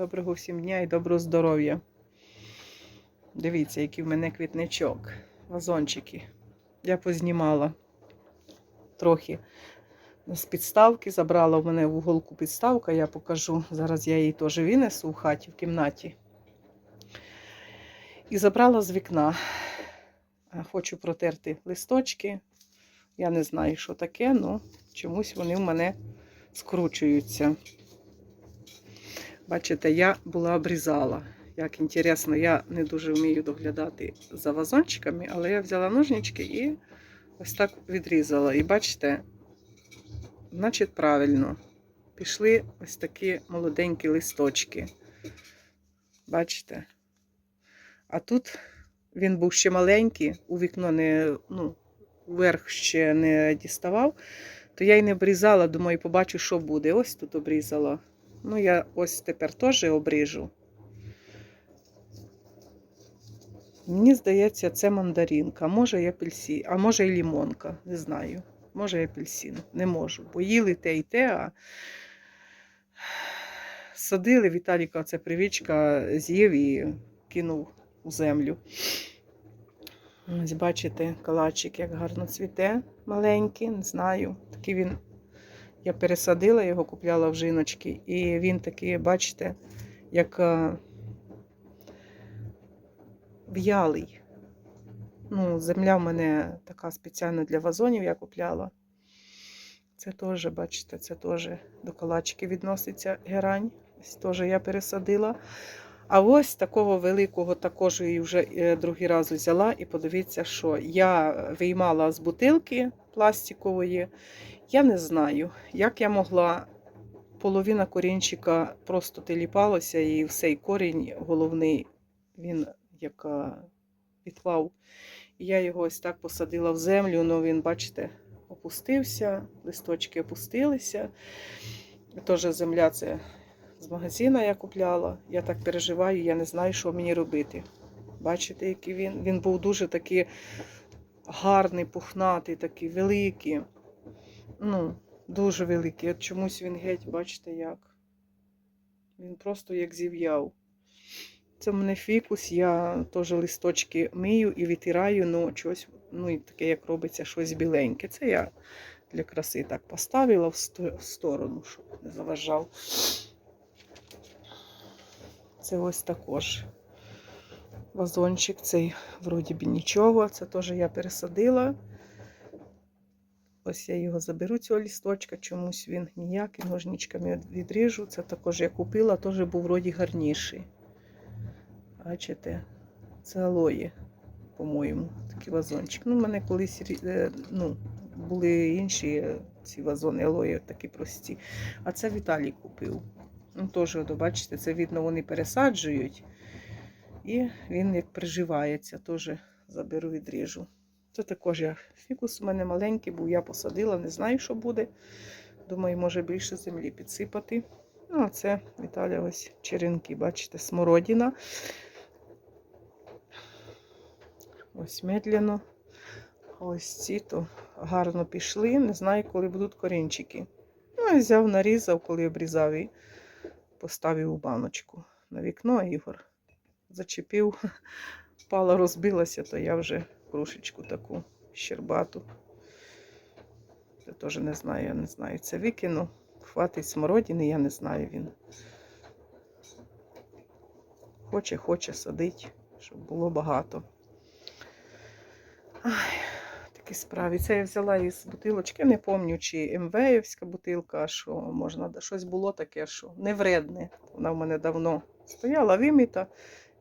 Доброго всім дня і доброго здоров'я. Дивіться, який в мене квітничок, вазончики. Я познімала трохи з підставки, забрала в мене в уголку підставка, я покажу. Зараз я її теж винесу в хаті, в кімнаті. І забрала з вікна. Хочу протерти листочки. Я не знаю, що таке, але чомусь вони в мене скручуються. Бачите, я була обрізала. Як інтересно, я не дуже вмію доглядати за вазончиками, але я взяла ножнички і ось так відрізала. І бачите, значить, правильно. Пішли ось такі молоденькі листочки. Бачите? А тут він був ще маленький, у вікно не, ну, вверх ще не діставав, то я й не обрізала, думаю, побачу, що буде. Ось тут обрізала. Ну, я ось тепер теж обріжу. Мені здається, це мандаринка, може і апельсин, а може і лімонка, не знаю. Може і апельсин. Не можу. Бо їли те і те, а садили Віталіка, це привічка, з'їв і кинув у землю. Ось бачите, калачик як гарно цвіте, маленький, не знаю. Такий він я пересадила його, купляла в жіночки, і він такий, бачите, як е, в'ялий. Ну, земля в мене така спеціально для вазонів я купляла. Це теж, бачите, це теж до калачки відноситься герань. Ось теж я пересадила. А ось такого великого також її вже е, другий раз взяла. І подивіться, що я виймала з бутилки пластикової. Я не знаю, як я могла. Половина корінчика просто теліпалося, і все, і корінь головний, він як відклав. І я його ось так посадила в землю, ну він, бачите, опустився, листочки опустилися. Теж земля це з магазина я купляла. Я так переживаю, я не знаю, що мені робити. Бачите, який він? Він був дуже такий гарний, пухнатий, такий великий. Ну, дуже великий. От чомусь він геть, бачите, як. Він просто як зів'яв. Це в мене фікус, я теж листочки мию і витираю, ну, щось, ну, і таке, як робиться, щось біленьке. Це я для краси так поставила в сторону, щоб не заважав. Це ось також вазончик, цей вроді би нічого. Це теж я пересадила. Ось я його заберу, цього лісточка, чомусь він ніякий, ножничками відріжу. Це також я купила, теж був вроді гарніший. Бачите, це алої, по-моєму, такий вазончик. Ну, в мене колись е, ну, були інші ці вазони алої, такі прості. А це Віталій купив. Ну, теж, бачите, це видно, вони пересаджують. І він як приживається, теж заберу відріжу. Це також я фікус у мене маленький, був я посадила, не знаю, що буде. Думаю, може більше землі підсипати. Ну, а це Віталя ось черенки, бачите, смородина. Ось медленно. Ось ці то гарно пішли. Не знаю, коли будуть корінчики. Ну, і взяв, нарізав, коли обрізав і поставив у баночку на вікно Ігор. Зачепив, впала, розбилася, то я вже кружечку таку щербату. Це теж не знаю, я не знаю. Це викину. Хватить смородини, я не знаю він. Хоче, хоче садить, щоб було багато. Ай, такі справи. Це я взяла із бутилочки, не пам'ятаю, чи МВівська бутилка, що можна, щось було таке, що не вредне. Вона в мене давно стояла виміта.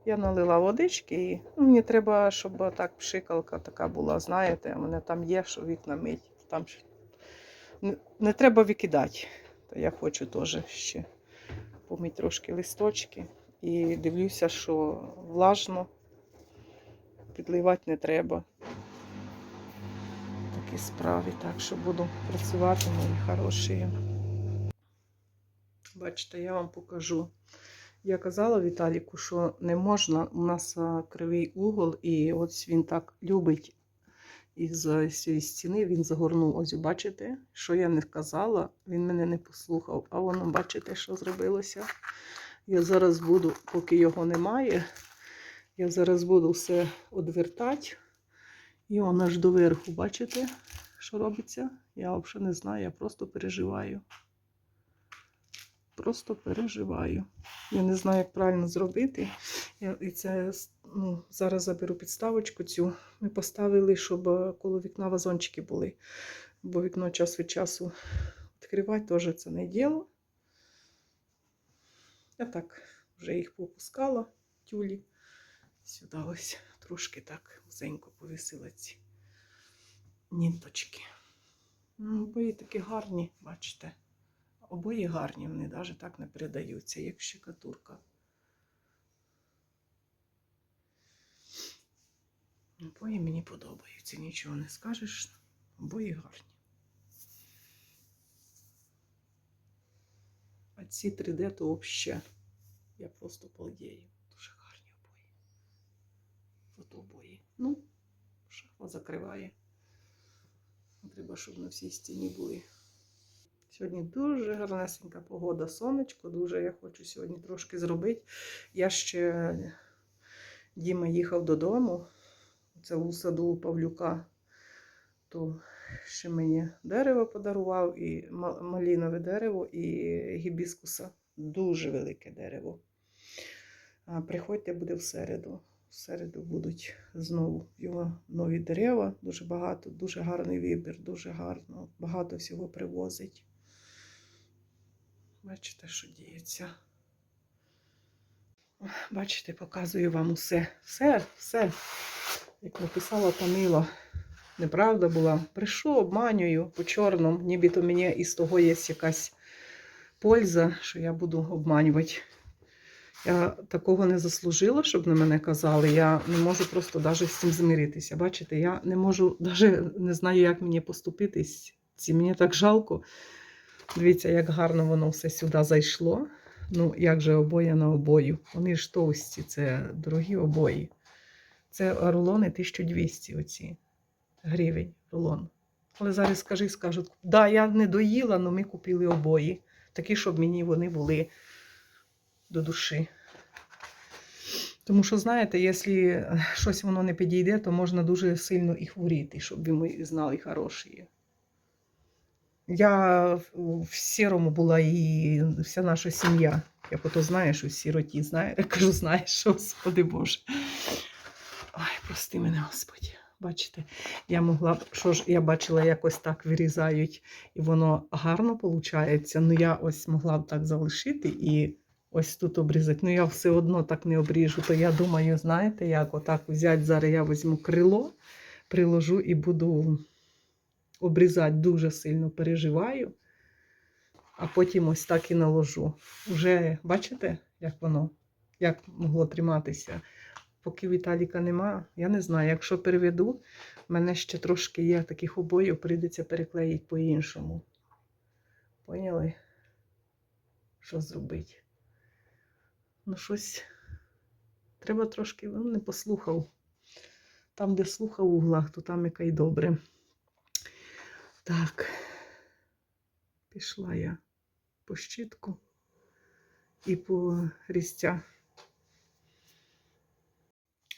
Я налила водички і ну, мені треба, щоб так пшикалка така була, знаєте, у мене там є, що вікна мить. Там не, не треба викидати. То я хочу теж ще помити трошки листочки. І дивлюся, що влажно, підливати не треба. Такі справи, так що буду працювати, мої хороші. Бачите, я вам покажу. Я казала Віталіку, що не можна. У нас кривий угол, і ось він так любить із е, цієї стіни. Він загорнув. Ось бачите, що я не казала, він мене не послухав. А воно, бачите, що зробилося. Я зараз буду, поки його немає, я зараз буду все одвертати. І он аж доверху, бачите, що робиться? Я взагалі не знаю, я просто переживаю. Просто переживаю. Я не знаю, як правильно зробити. Я, і це ну, зараз заберу підставочку цю. Ми поставили, щоб е, коло вікна вазончики були. Бо вікно час від часу відкривати теж це не діло. Я так вже їх попускала, тюлі. Сюди ось трошки так вузенько повісила ці ніточки. Ну, обої такі гарні, бачите. Обої гарні, вони навіть так не передаються, як щекатурка. Обої мені подобаються, нічого не скажеш. Обої гарні. А ці 3D то взагалі. Я просто полдію. Дуже гарні обої. От обої. Ну, шафа закриває. Треба, щоб на всій стіні були. Сьогодні дуже гарнесенька погода, сонечко. Дуже я хочу сьогодні трошки зробити. Я ще Діма їхав додому. Це у саду Павлюка. То ще мені дерево подарував, і малінове дерево, і гібіскуса. Дуже велике дерево. Приходьте, буде в середу. В середу будуть знову його нові дерева. Дуже багато, дуже гарний вибір, дуже гарно. Багато всього привозить. Бачите, що діється. Бачите, показую вам усе. Все, все. Як написала Тамила, неправда була. Прийшов, обманюю по чорному, нібито мені із того є якась польза, що я буду обманювати. Я такого не заслужила, щоб на мене казали. Я не можу просто навіть з цим змиритися. Бачите, я не можу, навіть не знаю, як мені поступитись. Мені так жалко. Дивіться, як гарно воно все сюди зайшло. Ну, як же обоє на обою. Вони ж товсті, це дорогі обої. Це рулони 1200 оці гривень рулон. Але зараз скажи, скажуть, да, я не доїла, але ми купили обої. Такі, щоб мені вони були до душі. Тому що, знаєте, якщо щось воно не підійде, то можна дуже сильно і хворіти, щоб ви знали хороші. Я в в сірому була і вся наша сім'я. Як ото знаєш, у сіроті, знає, я кажу, знаєш, Господи Боже. Ой, прости мене, Господь. Бачите, я могла б, що ж, я бачила, якось так вирізають, і воно гарно виходить. Ну, я ось могла б так залишити і ось тут обрізати. Ну, я все одно так не обріжу. То я думаю, знаєте, як отак взяти, зараз я візьму крило, приложу і буду обрізати дуже сильно переживаю, а потім ось так і наложу. Уже бачите, як воно, як могло триматися. Поки Віталіка нема, я не знаю. Якщо переведу, в мене ще трошки є таких обоїв, прийдеться переклеїти по-іншому. Поняли? Що зробити? Ну, щось треба трошки, ну, не послухав. Там, де слухав у углах, то там яка й добре. Так, пішла я по щітку і по різця.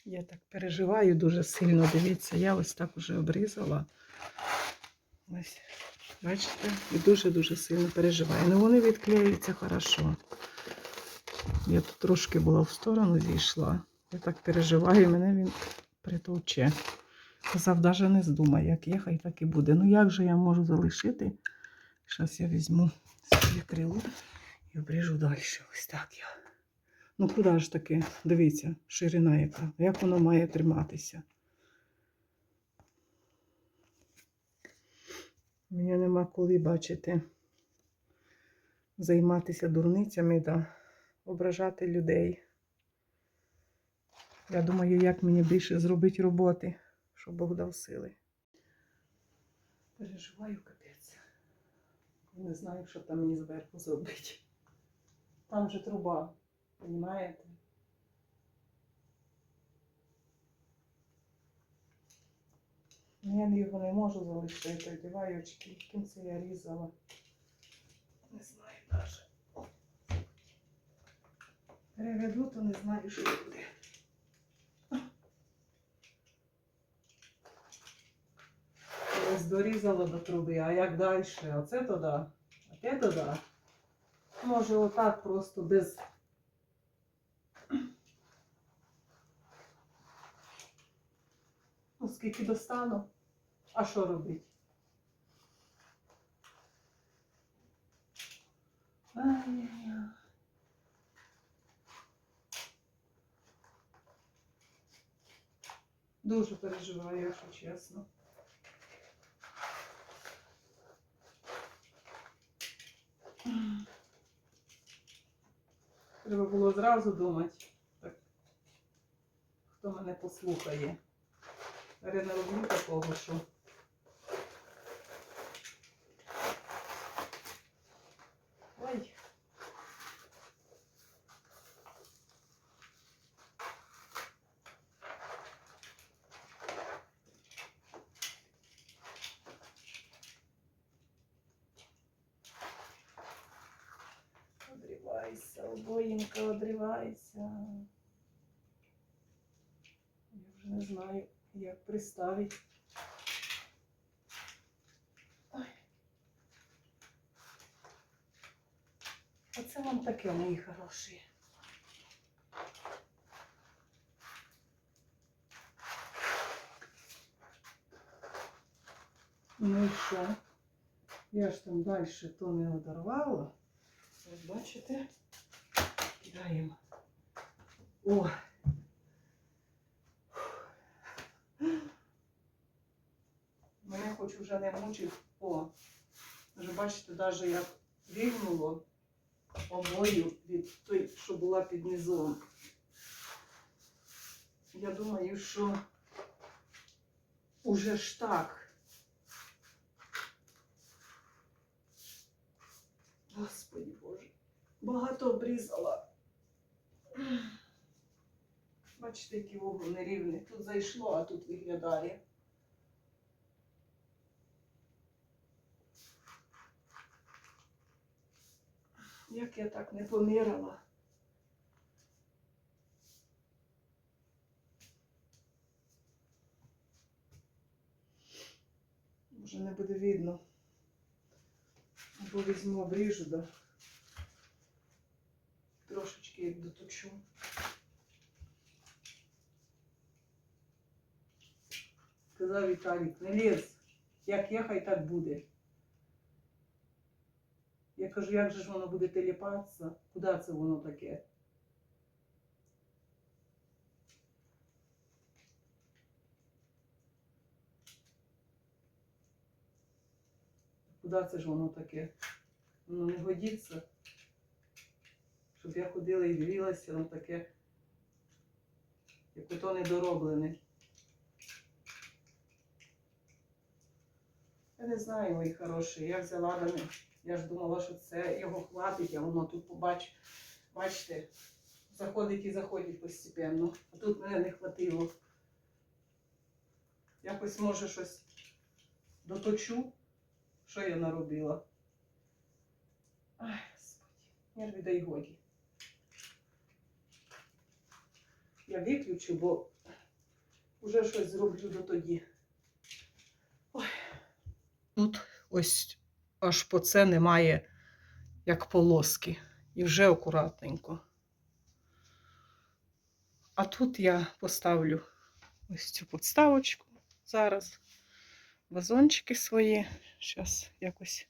Я так переживаю дуже сильно. Дивіться, я ось так уже обрізала. Ось, бачите, і дуже-дуже сильно переживаю. Ну вони відклеюються хорошо. Я тут трошки була в сторону зійшла. Я так переживаю, мене він притовче. Казав, навіть не здумай, як є, хай так і буде. Ну як же я можу залишити? Зараз я візьму своє крило і обріжу далі. Ось так я. Ну куди ж таки? Дивіться, ширина яка. Як воно має триматися? Мені нема коли бачити, займатися дурницями та ображати людей. Я думаю, як мені більше зробити роботи, щоб Бог дав сили. Переживаю капець. Не знаю, що там мені зверху зробити. Там же труба, розумієте? Ну, Я його не можу залишити, одягаю очки. Ким це я різала? Не знаю навіть. переведу, то не знаю, що буде. Ось дорізала до труби, а як далі? Оце туди, а те туди. Може отак просто без. Ну, скільки достану. А що робити? Дуже переживаю, якщо чесно. Треба було зразу думати, так, хто мене послухає. Я не роблю такого, що. Ой. Одрівайся, обоїнка, одрівайся. Я вже не знаю, як приставити. Оце вам таке, мої хороші. Ну і що? Я ж там далі то не одорвала. Ось бачите? Кидаємо. О! Мене хоч вже не мучив. О! Вже бачите, навіть як вигнуло обою від той, що була під низом. Я думаю, що уже ж так. Господи багато обрізала. Бачите, який вугол нерівний. Тут зайшло, а тут виглядає. Як я так не поміряла. Вже не буде видно. Або візьму обріжу, да. Трошечки доточу. Сказав Віталік, не ліз. Як є, хай так буде. Я кажу, як же ж воно буде теліпатися? Куди це воно таке? Куди це ж воно таке? Воно не годиться. Щоб я ходила і дивилася, воно таке, як ото недороблене. Я не знаю, мої хороші, я взяла до них. Я ж думала, що це його хватить, а воно тут побач, бачите, заходить і заходить постепенно. А тут мене не хватило. Якось може щось доточу. Що я наробила? Ай, господи, нерві дай годі. Я виключу, бо вже щось зроблю до тоді. Ой. Тут ось аж по це немає як полоски. І вже акуратненько. А тут я поставлю ось цю подставочку зараз. Вазончики свої. Зараз якось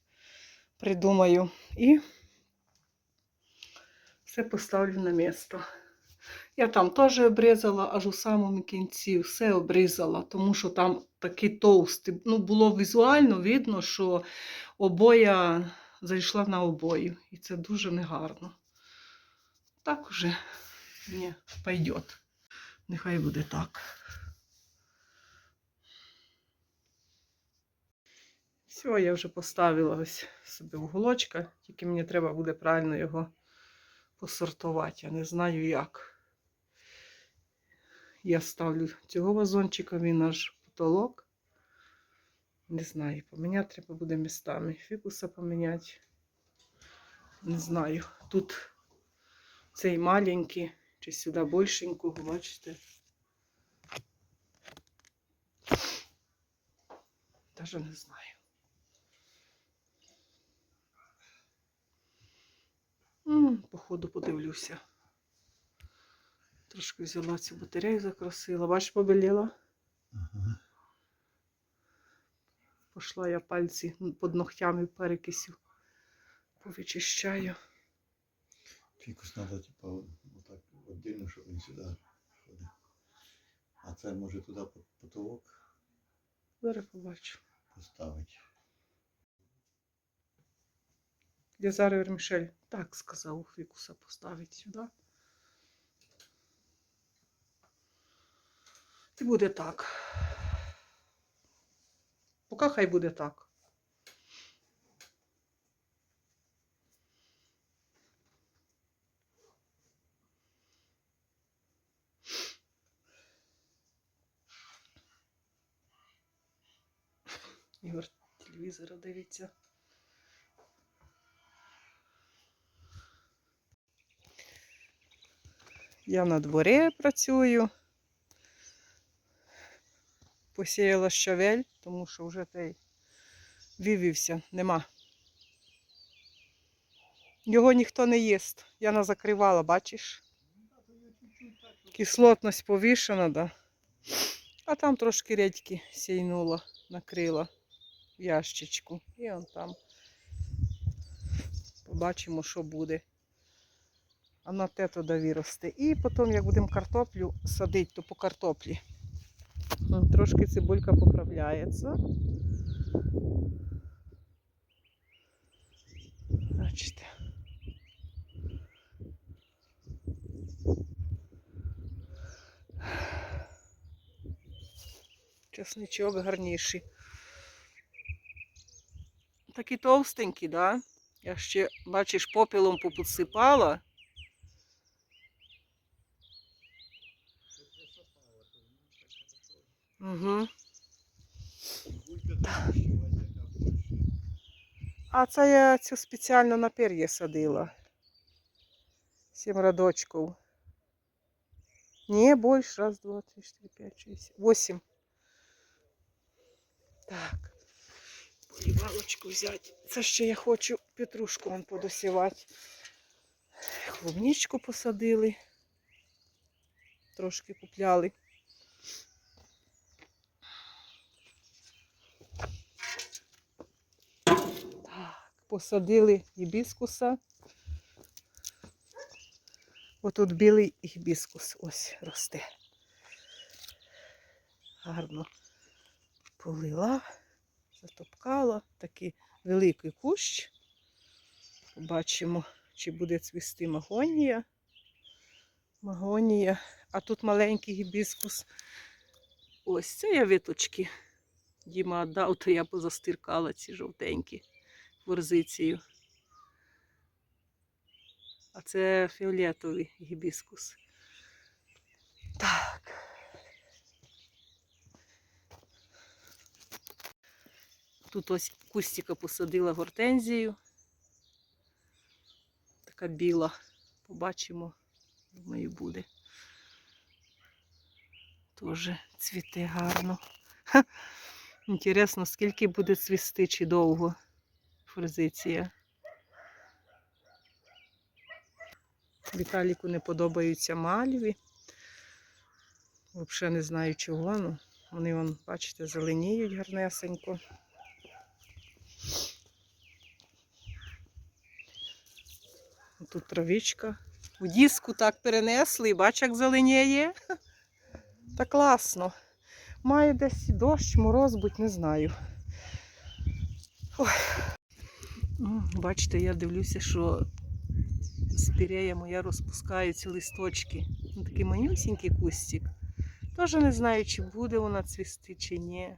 придумаю. І все поставлю на місто. Я там теж обрізала, аж у самому кінці все обрізала, тому що там такі товсті. Ну, було візуально видно, що обоя зайшла на обою. І це дуже негарно. Так уже не пойдет. Нехай буде так. Все, я вже поставила ось собі уголочка, тільки мені треба буде правильно його посортувати. Я не знаю як. Я ставлю цього вазончика, він аж потолок. Не знаю, поміняти треба буде містами. Фікуса поміняти. Не знаю. Тут Цей маленький, чи сюди більшенького, бачите. Даже не знаю. Походу подивлюся. Трошки взяла цю батарею, закрасила. Бачиш, побеліла? Ага. Пошла я пальці під ногтями перекисю. Повичищаю. Фікус треба, типа, отак віддільно, щоб він сюди ходив. А це може туди пот- потолок Зараз побачу. поставити. Дязар Вермішель так сказав фікуса поставити сюди. І буде так. Поки хай буде так. Ігор телевізора дивиться. Я на дворі працюю. Посіяла щавель, тому що вже той вивівся, нема. Його ніхто не їсть. Я не закривала, бачиш? Кислотність повішена, да. А там трошки редьки сійнула, накрила в ящичку. І он там. Побачимо, що буде. А на те туди виросте. І потім, як будемо картоплю садити, то по картоплі. Трошки цибулька поправляється. Бачите. Чесничок гарніший. Такі товстенькі, да? Я ще, бачиш, попелом поподсипала. Угу. А це я цю спеціально на пер'є садила. Сім радочків. Ні, більше. Раз, два, три, чотири, п'ять, шість, сім. Восім. Так. Полівалочку взяти. Це ще я хочу петрушку вон подосівати. Клубничку посадили. Трошки купляли. Так, посадили гібіскуса. Отут білий гібіскус ось росте. Гарно полила, затопкала. Такий великий кущ. Побачимо, чи буде цвісти магонія. Магонія. А тут маленький гібіскус. Ось це я виточки. Діма віддав, то я позастиркала ці жовтенькі форзицію. А це фіолетовий гібіскус. Так. Тут ось кустика посадила гортензію. Така біла. Побачимо, думаю, буде. Тоже цвіте гарно. Інтересно, скільки буде цвісти чи довго форзиція. Віталіку не подобаються мальві. Взагалі не знаю чого. Ну, вони, вон, бачите, зеленіють гарнесенько. Тут травичка. У диску так перенесли, бач, як зеленіє. Та класно. Має десь дощ, мороз, будь не знаю. Ой. Бачите, я дивлюся, що спірея моя розпускаються листочки. Ну, такий манюсінький кустик. Теж не знаю, чи буде вона цвісти, чи ні.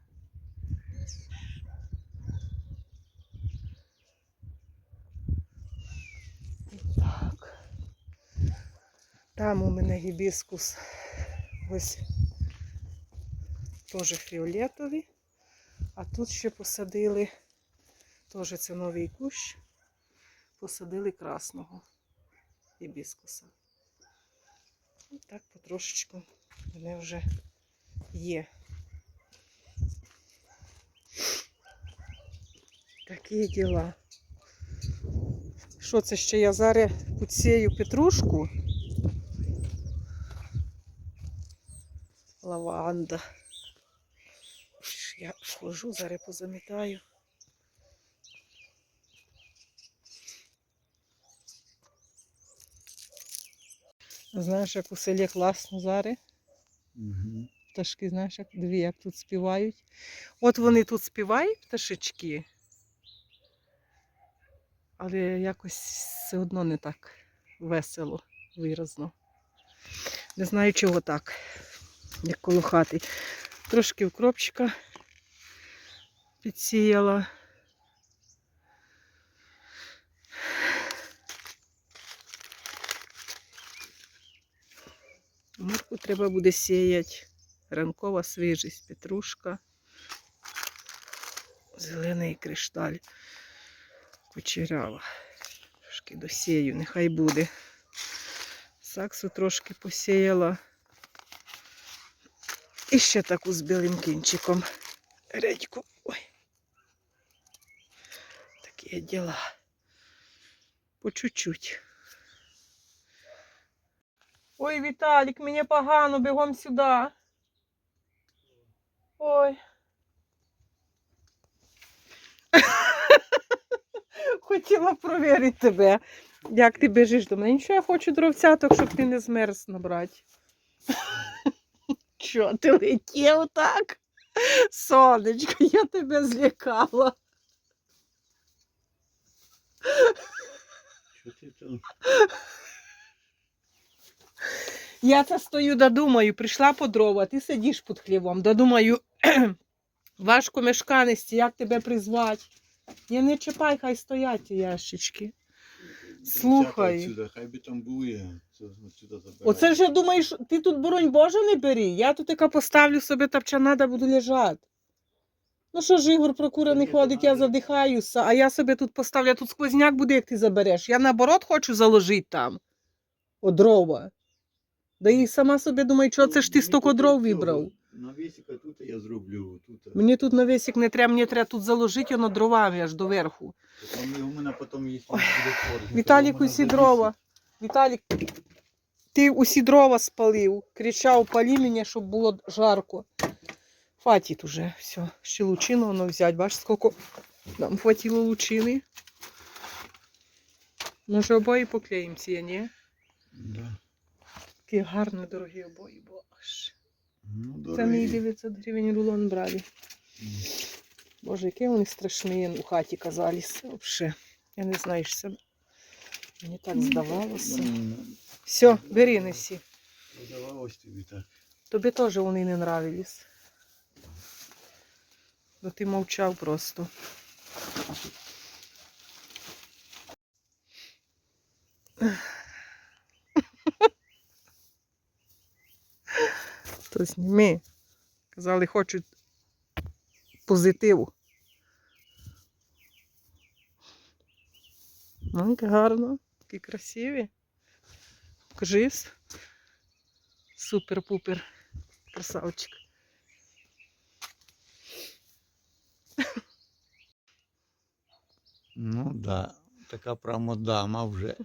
Так. Там у мене гібіскус ось теж фіолетовий. А тут ще посадили, теж це новий кущ, посадили красного гібіскуса. Ну, Так, потрошечку вони вже є. Такі діла. Що це ще я зараз підсію петрушку? Лаванда. Я схожу, зараз позамітаю. Знаєш, як у селі класно зараз. Угу. Пташки, знаєш, як дві, як тут співають. От вони тут співають, пташечки. Але якось все одно не так весело, виразно. Не знаю, чого так, як коло хати. Трошки укропчика підсіяла. Морку треба буде сіяти. Ранкова свіжість, петрушка, зелений кришталь, кучерява. Трошки досію, нехай буде. Саксу трошки посіяла. І ще таку з білим кінчиком. Редьку. Ой. Такі діла. По чуть-чуть. Ой, Віталік, мені погано, бігом сюди. Ой. Хотіла провірити тебе. Як ти біжиш до мене? Нічого, я хочу дровцяток, щоб ти не змерз набрати. Що, ти летів так? Сонечко, я тебе злякала. Що ти там? Я це стою, додумаю, прийшла по дрова, ти сидиш під хлівом, додумаю, важко мешканості, як тебе призвати. Я не чіпай, хай стоять ті ящички. Слухай. Отсюда, хай би там були. Оце ж я думаєш, ти тут боронь Боже не бери. Я тут яка поставлю собі тапчана, да буду лежати. Ну що ж, Ігор прокурений Ні, ходить, я задихаюся, а я собі тут поставлю, тут сквозняк буде, як ти забереш. Я наоборот хочу заложити там. О, дрова. Да і сама собі думаю, що це ж ти тут дров вибрав. Навісика тут я зроблю. Тут. Мені тут навісик не треба, мені треба тут заложити воно дровами аж до верху. Там його мене потім, буде корм, Віталік усі дрова. Віталік, ти усі дрова спалив, кричав, палі мені, щоб було жарко. Хватить уже, все. Ще лучину воно взяти. Бачиш, скільки нам хватило лучини. Може, обої поклеїмо ці, ні? Да. Такі гарні, дорогі обої, боже. Ну, Це мій 900 гривень рулон брали. М. Боже, які вони страшні у хаті казались. Вообще. Я не знаю, що це. Мені так здавалося. М, Все, бери неси. Здавалось тобі так. Тобі теж вони не нравились. Бо ти мовчав просто. То зніми. Казали, хочуть позитиву. Ну, як гарно, такі красиві. Кажись. Супер-пупер. Красавчик. Ну да, така прямо дама вже.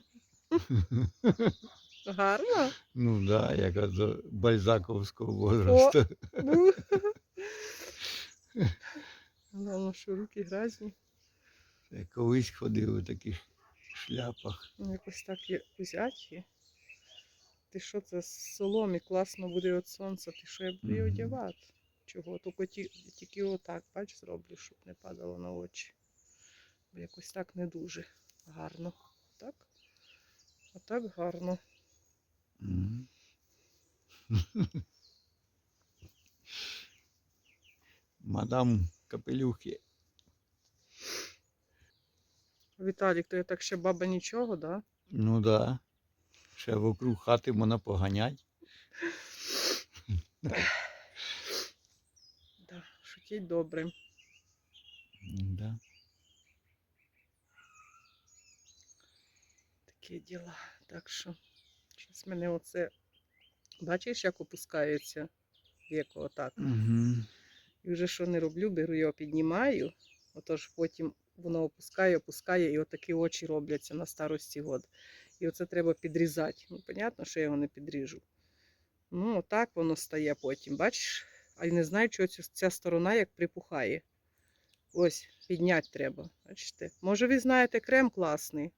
Гарно. Ну да, яка до бальзаковського возрасту. Ну. Головне, що руки грязні. Я колись ходив у таких шляпах. Ну, Якось так є узяті. Ти що це з соломі класно буде від сонця, ти що я буду її одягати? Чого? Тільки, ті- тільки отак, бач, зроблю, щоб не падало на очі. Бо якось так не дуже гарно. Так? А так гарно. Мадам Капелюхи. Віталік, то я так ще баба нічого, да? Ну да. Ще вокруг хати можна поганять. Да, шутіть добре. Да. Такі діла. Так що, щось мене оце Бачиш, як опускається віко отак. Угу. І вже що не роблю, беру його піднімаю, отож потім воно опускає, опускає, і отакі очі робляться на старості год. І оце треба підрізати. Ну, понятно, що я його не підріжу. Ну, отак воно стає потім, бачиш? А й не знаю, чого ця, ця сторона як припухає. Ось, підняти треба. Бачите? Може, ви знаєте, крем класний.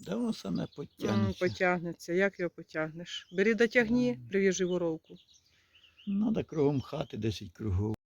Да воно саме потягнеться. потягнеться. Потягнеться. Як його потягнеш? Бери дотягні, прив'яжи воровку. Надо кругом хати 10 кругов.